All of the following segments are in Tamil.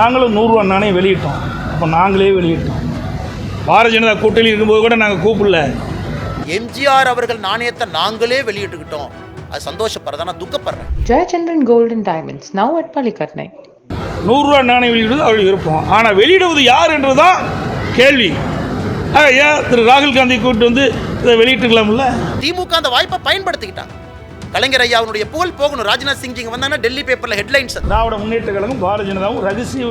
நாங்களும் நூறுரூவா நாணயம் வெளியிட்டோம். அப்போ நாங்களே வெளியிட்டோம். பாரதிய ஜனதா கூட்டணி இருக்கும்போது கூட நாங்கள் கூப்பிடல. எம்ஜிஆர் அவர்கள் நாணயத்தை நாங்களே வெளியிட்டுக்கிட்டோம். அது சந்தோஷப்படுறதா நான் துக்கப்படுறேன். Gold and Diamonds, now at Palikatnai. நூறுரூவா நாணயம் வெளியிடுவது அவருடைய விருப்பம். ஆனால் வெளியிடுவது யார் என்றது தான் கேள்வி. ஆ, ஏன் திரு ராகுல் காந்தி கூப்பிட்டு வந்து இதை வெளியிட்டுக்கலாம்ல? திமுக அந்த வாய்ப்பை பயன்படுத்திக்கிட்டாங்க. கலைஞர் ஐயாவுடைய புகழ் போகணும். ராஜ்நாத் சிங் இங்க வந்தாங்கன்னா டெல்லி பேப்பர்ல ஹெட்லைன்ஸ் திராவிட முன்னேற்ற கழகம் பாரதிய ஜனதாவும் ரகசிய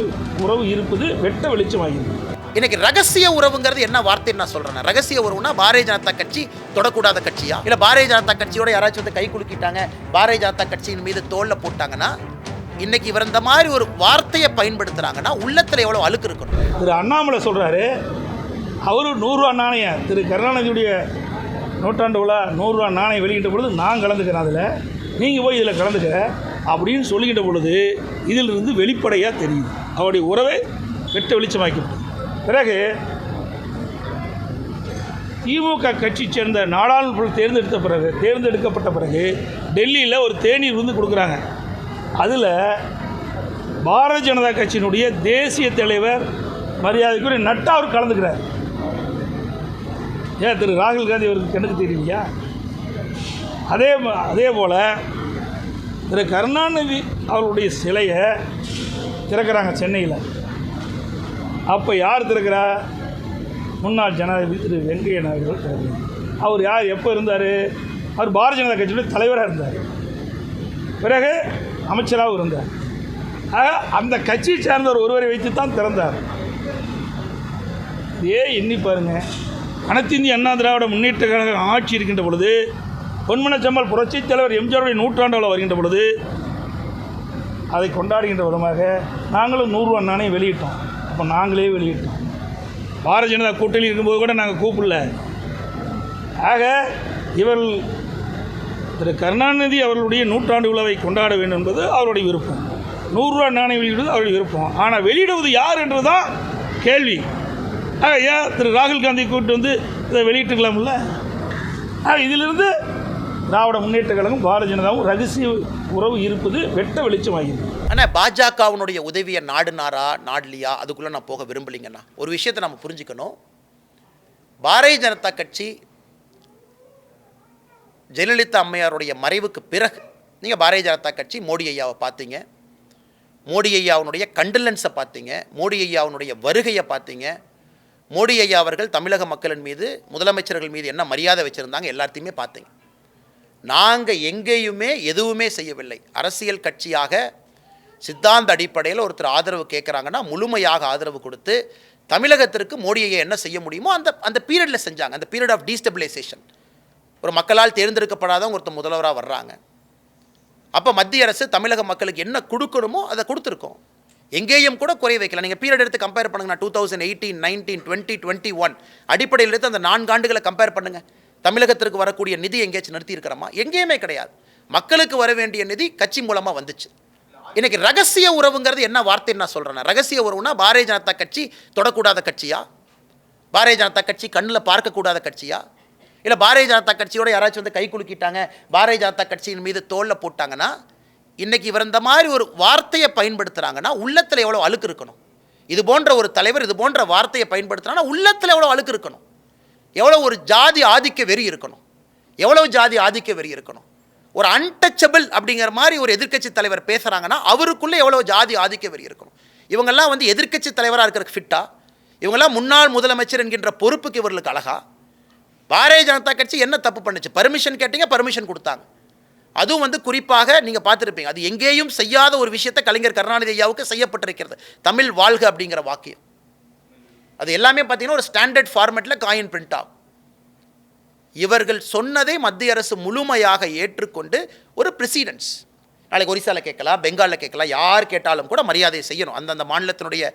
உறவு இருப்பது வெட்ட வெளிச்சமாகிறது இன்னைக்கு ரகசிய உறவுங்கிறது என்ன வார்த்தைன்னு நான் சொல்றேன். ரகசிய உறவுனா பாரதிய ஜனதா கட்சி தொடக்கூடாத கட்சியா? இல்ல பாரதிய ஜனதா கட்சியோட யாராச்சும் வந்து கை குலுக்கிட்டாங்க பாரதிய ஜனதா கட்சியின் மீது தோல்ல போட்டாங்கன்னா இன்னைக்கு இவர் இந்த மாதிரி ஒரு வார்த்தையை பயன்படுத்துறாங்கன்னா உள்ளத்துல எவ்வளவு அழுக்கு இருக்கணும்? திரு அண்ணாமலை சொல்கிறாரு அவரு நூறுரூவா நாணயம் திரு கருணாநிதியுடைய நூற்றாண்டு விழா நூறுரூவா நாணயம் வெளியிட்ட பொழுது நான் கலந்துக்கிறேன் அதில். நீங்கள் போய் இதில் கலந்துக்க அப்படின்னு சொல்லிக்கிட்ட பொழுது இதிலிருந்து வெளிப்படையாக தெரியுது. அவருடைய உறவை வெட்ட வெளிச்சமாக்கிவிட்டது. பிறகு திமுக கட்சி சேர்ந்த நாடாளுமன்ற தேர்ந்தெடுத்த பிறகு தேர்ந்தெடுக்கப்பட்ட பிறகு டெல்லியில் ஒரு தேநீர் வந்து கொடுக்குறாங்க. அதில் பாரதிய ஜனதா கட்சியினுடைய தேசிய தலைவர் மரியாதைக்குரிய நட்டா அவர் கலந்துக்கிறார். ஏன் திரு ராகுல் காந்தி அவருக்கு கண்ணுக்கு தெரியலையா அதே அதே போல் திரு கருணாநிதி அவருடைய சிலையை திறக்கிறாங்க சென்னையில். அப்போ யார் திறக்கிறா? முன்னாள் ஜனாதிபதி திரு வெங்கைய நாயுடு திறக்கிறார். அவர் யார்? எப்போ இருந்தார்? அவர் பாரதிய ஜனதா கட்சியுடைய தலைவராக இருந்தார். பிறகு அமைச்சராகவும் இருந்தார். ஆக அந்த கட்சியை சேர்ந்தவர் ஒருவரை வைத்து தான் திறந்தார். இதே எண்ணி பாருங்க. அனைத்திந்திய அண்ணா திராவிட முன்னேற்ற கழக ஆட்சி இருக்கின்ற பொழுது பொன்மனச்சம்மல் புரட்சித் தலைவர் எம்ஜிஆருடைய நூற்றாண்டு வருகின்ற பொழுது அதை கொண்டாடுகின்ற விதமாக நாங்களும் நூறுரூவா நாணயம் வெளியிட்டோம். அப்போ நாங்களே வெளியிட்டோம். பாரதிய ஜனதா கூட்டணி இருக்கும்போது கூட நாங்கள் கூப்பிடல. ஆக இவர் திரு கருணாநிதி அவர்களுடைய நூற்றாண்டு விழாவை கொண்டாட வேண்டும் என்பது அவருடைய விருப்பம். நூறுரூவா நாணயம் வெளியிடுவது அவருடைய விருப்பம். ஆனால் வெளியிடுவது யார் என்றது தான் கேள்வி. ஏன் திரு ராகுல் காந்தி கூப்பிட்டு வந்து இதை வெளியிட்டுக்கலாம்ல? ஆ இதிலிருந்து திராவிட முன்னேற்ற கழகம் பாரதிய ஜனதாவும் ரகசிய உறவு இருப்பது வெட்ட வெளிச்சமாகிறது ஆனால் பாஜகவினுடைய உதவியை நாடுனாரா நாடலியா? அதுக்குள்ளே நான் போக விரும்பலைங்கண்ணா. ஒரு விஷயத்தை நம்ம புரிஞ்சுக்கணும். பாரதிய ஜனதா கட்சி ஜெயலலிதா அம்மையாருடைய மறைவுக்கு பிறகு நீங்கள் பாரதிய ஜனதா கட்சி மோடி ஐயாவை பார்த்தீங்க. மோடி ஐயாவுடைய கண்டலன்ஸை பார்த்தீங்க. மோடி ஐயாவுடைய வருகையை பார்த்தீங்க. மோடி ஐயா அவர்கள் தமிழக மக்களின் மீது முதலமைச்சர்கள் மீது என்ன மரியாதை வச்சுருந்தாங்க எல்லாத்தையுமே பார்த்தீங்க நாங்கள் எங்கேயுமே எதுவுமே செய்யவில்லை. அரசியல் கட்சியாக சித்தாந்த அடிப்படையில் ஒருத்தர் ஆதரவு கேட்குறாங்கன்னா முழுமையாக ஆதரவு கொடுத்து தமிழகத்திற்கு மோடியை என்ன செய்ய முடியுமோ அந்த அந்த பீரியடில் செஞ்சாங்க. அந்த பீரியட் ஆஃப் டீஸ்டபிளைசேஷன் ஒரு மக்களால் தேர்ந்தெடுக்கப்படாதவங்க ஒருத்தர் முதல்வராக வர்றாங்க. அப்போ மத்திய அரசு தமிழக மக்களுக்கு என்ன கொடுக்கணுமோ அதை கொடுத்துருக்கோம். எங்கேயும் கூட குறை வைக்கல. நீங்கள் பீரியட் எடுத்து கம்பேர் பண்ணுங்கன்னா two thousand eighteen nineteen twenty twenty one அடிப்படையில் எடுத்து அந்த நான்கு ஆண்டுகளை கம்பேர் பண்ணுங்க. தமிழகத்திற்கு வரக்கூடிய நிதி எங்கேயாச்சும் நிறுத்தி இருக்கிறோமா எங்கேயுமே கிடையாது. மக்களுக்கு வர வேண்டிய நிதி கட்சி மூலமாக வந்துச்சு. இன்றைக்கி ரகசிய உறவுங்கிறது என்ன வார்த்தைன்னு நான் சொல்கிறேன் ரகசிய உறவுனா பாரதிய ஜனதா கட்சி தொடக்கூடாத கட்சியா? பாரதிய ஜனதா கட்சி கண்ணில் பார்க்கக்கூடாத கட்சியா? இல்லை பாரதிய ஜனதா கட்சியோட யாராச்சும் வந்து கை குலுக்கிட்டாங்க பாரதிய ஜனதா கட்சியின் மீது தோளில் போட்டாங்கன்னா இன்றைக்கி இவர் இந்த மாதிரி ஒரு வார்த்தையை பயன்படுத்துகிறாங்கன்னா உள்ளத்தில் எவ்வளோ அழுக்கு இருக்கணும்? இது போன்ற ஒரு தலைவர் இது போன்ற வார்த்தையை பயன்படுத்துகிறாங்கன்னா உள்ளத்தில் எவ்வளோ அழுக்கு இருக்கணும்? எவ்வளோ ஒரு ஜாதி ஆதிக்க வெறி இருக்கணும்? எவ்வளோ ஜாதி ஆதிக்க வெறி இருக்கணும்? ஒரு அன்டச்சபிள் அப்படிங்கிற மாதிரி ஒரு எதிர்க்கட்சி தலைவர் பேசுகிறாங்கன்னா அவருக்குள்ளே எவ்வளோ ஜாதி ஆதிக்க வெறி இருக்கணும்? இவங்கெல்லாம் வந்து எதிர்க்கட்சி தலைவராக இருக்கிற ஃபிட்டா இவங்கெல்லாம் முன்னாள் முதலமைச்சர் என்கின்ற பொறுப்புக்கு இவர்களுக்கு அழகா? பாரதிய ஜனதா கட்சி என்ன தப்பு பண்ணுச்சு? பர்மிஷன் கேட்டீங்க பர்மிஷன் கொடுத்தாங்க. அதுவும் வந்து குறிப்பாக நீங்கள் பார்த்துருப்பீங்க. அது எங்கேயும் செய்யாத ஒரு விஷயத்தை கலைஞர் கருணாநிதி ஐயாவுக்கு செய்யப்பட்டிருக்கிறது. தமிழ் வாழ்க அப்படிங்கிற வாக்கியம். அது எல்லாமே பார்த்தீங்கன்னா ஒரு ஸ்டாண்டர்ட் ஃபார்மேட்டில் காயின் பிரிண்ட் ஆகும். இவர்கள் சொன்னதை மத்திய அரசு முழுமையாக ஏற்றுக்கொண்டு ஒரு பிரசிடென்ஸ் நாளைக்கு ஒரிசாவில் கேட்கலாம் பெங்காலில் கேட்கலாம் யார் கேட்டாலும் கூட மரியாதை செய்யணும். அந்தந்த மாநிலத்தினுடைய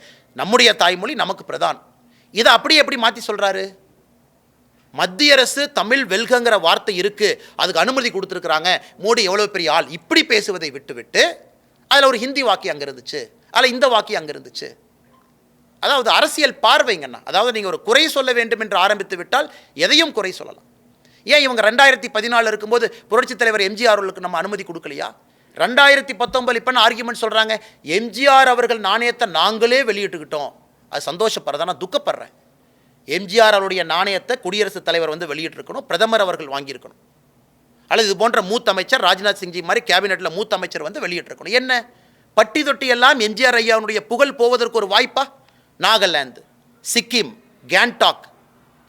நம்முடைய தாய்மொழி நமக்கு பிரதான் இதை அப்படியே எப்படி மாற்றி சொல்கிறாரு மத்திய அரசு தமிழ் வெல்கங்கிற வார்த்தை இருக்குது அதுக்கு அனுமதி கொடுத்துருக்குறாங்க. மோடி எவ்வளோ பெரிய ஆள்? இப்படி பேசுவதை விட்டுவிட்டு அதில் ஒரு ஹிந்தி வாக்கியம் அங்கே இருந்துச்சு. அதில் இந்த வாக்கியம் அங்கே இருந்துச்சு. அதாவது அரசியல் பார்வைங்கண்ணா. அதாவது நீங்கள் ஒரு குறை சொல்ல வேண்டும் என்று ஆரம்பித்து விட்டால் எதையும் குறை சொல்லலாம். ஏன் இவங்க ரெண்டாயிரத்தி பதினாலு இருக்கும்போது புரட்சித் தலைவர் எம்ஜிஆர் அவர்களுக்கு நம்ம அனுமதி கொடுக்கலையா? ரெண்டாயிரத்தி பத்தொம்பது இப்போ ஆர்கியூமெண்ட் சொல்கிறாங்க எம்ஜிஆர் அவர்கள் நாணயத்தை நாங்களே வெளியிட்டுக்கிட்டோம். அது சந்தோஷப்படுறதா நான் துக்கப்படுறேன். எம்ஜிஆர் அவருடைய நாணயத்தை குடியரசுத் தலைவர் வந்து வெளியிட்டிருக்கணும் பிரதமர் அவர்கள் வாங்கியிருக்கணும். அல்லது இது போன்ற மூத்த அமைச்சர் ராஜ்நாத் சிங்ஜி மாதிரி கேபினெட்டில் மூத்த அமைச்சர் வந்து வெளியிட்டிருக்கணும். என்ன? பட்டி தொட்டி எல்லாம் எம்ஜிஆர் ஐயாவுடைய புகழ் போவதற்கு ஒரு வாய்ப்பா? நாகாலாந்து சிக்கிம் கேங்டாக்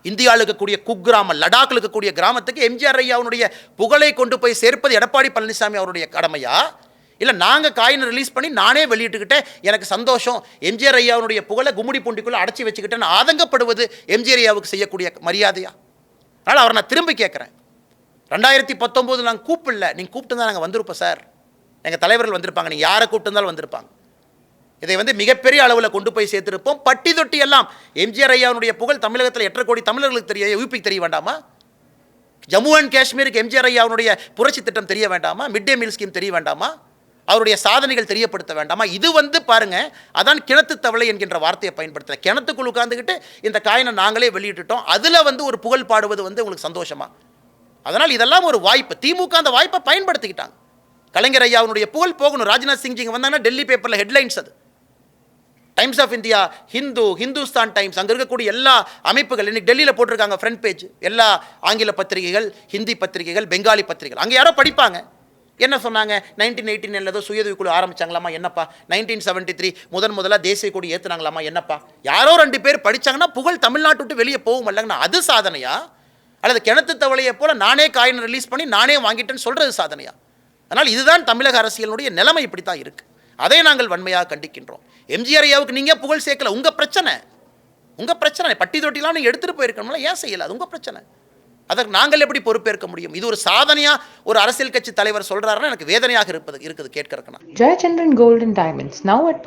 இந்தியாவில் இருக்கக்கூடிய குக்கிராமம் லடாக்கில் இருக்கக்கூடிய கிராமத்துக்கு எம்ஜிஆர் ஐயாவுடைய புகழை கொண்டு போய் சேர்ப்பது எடப்பாடி பழனிசாமி அவருடைய கடமையா? இல்லை நாங்கள் காயினை ரிலீஸ் பண்ணி நானே வெளியிட்டுக்கிட்டேன். எனக்கு சந்தோஷம். எம்ஜிஆர் ஐயாவுடைய புகழை கும்முடி பூண்டிக்குள்ளே அடைச்சி வச்சுக்கிட்டேன்னு ஆதங்கப்படுவது எம்ஜிஆர் ஐயாவுக்கு செய்யக்கூடிய மரியாதையா? அதனால் அவரை நான் திரும்பி கேட்குறேன். ரெண்டாயிரத்தி பத்தொம்போது நாங்கள் கூப்பிடல. நீங்கள் கூப்பிட்டு தான் நாங்கள் வந்திருப்போம் சார். எங்கள் தலைவர்கள் வந்திருப்பாங்க. நீங்கள் யாரை கூப்பிட்டு இருந்தாலும் வந்திருப்பாங்க. இதை வந்து மிகப்பெரிய அளவில் கொண்டு போய் சேர்த்திருப்போம். பட்டி தொட்டி எல்லாம் எம்ஜிஆர் ஐயாவுடைய புகழ் தமிழகத்தில் எட்டரை கோடி தமிழர்களுக்கு தெரிய யூபிக்கு தெரிய வேண்டாமா? ஜம்மு அண்ட் காஷ்மீருக்கு எம்ஜிஆர் ஐயாவுடைய புரட்சி திட்டம் தெரிய வேண்டாமா? மிட் டே மீல் ஸ்கீம் தெரிய வேண்டாமா? அவருடைய சாதனைகள் தெரியப்படுத்த வேண்டாமா? இது வந்து பாருங்க அதான் கிணத்து தவளை என்கின்ற வார்த்தையை பயன்படுத்துகிறேன் கிணத்துக்குள் உட்காந்துக்கிட்டு இந்த காயினை நாங்களே வெளியிட்டுட்டோம். அதில் வந்து ஒரு புகழ் பாடுவது வந்து உங்களுக்கு சந்தோஷமா? அதனால் இதெல்லாம் ஒரு வாய்ப்பு. திமுக அந்த வாய்ப்பை பயன்படுத்திக்கிட்டாங்க. கலைஞர் ஐயாவுடைய புகழ் போகணும். ராஜ்நாத் சிங் இங்கே வந்தாங்கன்னா டெல்லி பேப்பரில் ஹெட்லைன்ஸ் அது. Times of India Hindu Hindustan Times அங்கே இருக்கக்கூடிய எல்லா அமைப்புகள் இன்றைக்கி டெல்லியில் போட்டிருக்காங்க ஃப்ரண்ட் பேஜ் எல்லா ஆங்கில பத்திரிகைகள் ஹிந்தி பத்திரிகைகள் பெங்காலி பத்திரிகைகள். அங்கே யாரோ படிப்பாங்க. என்ன சொன்னாங்க? நைன்டீன் எயிட்டி நைனில் ஏதோ சுயதவி குழு ஆரம்பிச்சாங்களாமா? என்னப்பா? நைன்டீன் செவன்ட்டி த்ரீ முதன் முதலாக தேசிய கொடி ஏற்றுனாங்களாமா என்னப்பா? யாரோ ரெண்டு பேர் படிச்சாங்கன்னா புகழ் தமிழ்நாட்டு விட்டு வெளியே போகும் இல்லைங்கண்ணா. அது சாதனையா? அல்லது கிணத்து தவளையை போல நானே காயின் ரிலீஸ் பண்ணி நானே வாங்கிட்டேன்னு சொல்கிறது சாதனையா? அதனால் இதுதான் தமிழக அரசியலுடைய நிலைமை இப்படி தான் இருக்குது அதை நாங்கள் வன்மையாக கண்டிக்கின்றோம். எம்ஜிஆர் ஐயாவுக்கு நீங்கள் புகழ் சேர்க்கல. உங்கள் பிரச்சனை. உங்கள் பிரச்சனை. பட்டி தொட்டிலாம் நீங்கள் எடுத்துகிட்டு போயிருக்கணும்ல. ஏன் செய்யலை? அது உங்கள் பிரச்சனை. அதற்கு நாங்கள் எப்படி பொறுப்பேற்க முடியும்? இது ஒரு சாதனையாக ஒரு அரசியல் கட்சி தலைவர் சொல்றாருன்னா எனக்கு வேதனையாக இருப்பது இருக்குது கேட்கறதுனா நான். Golden Gold and Diamonds, now at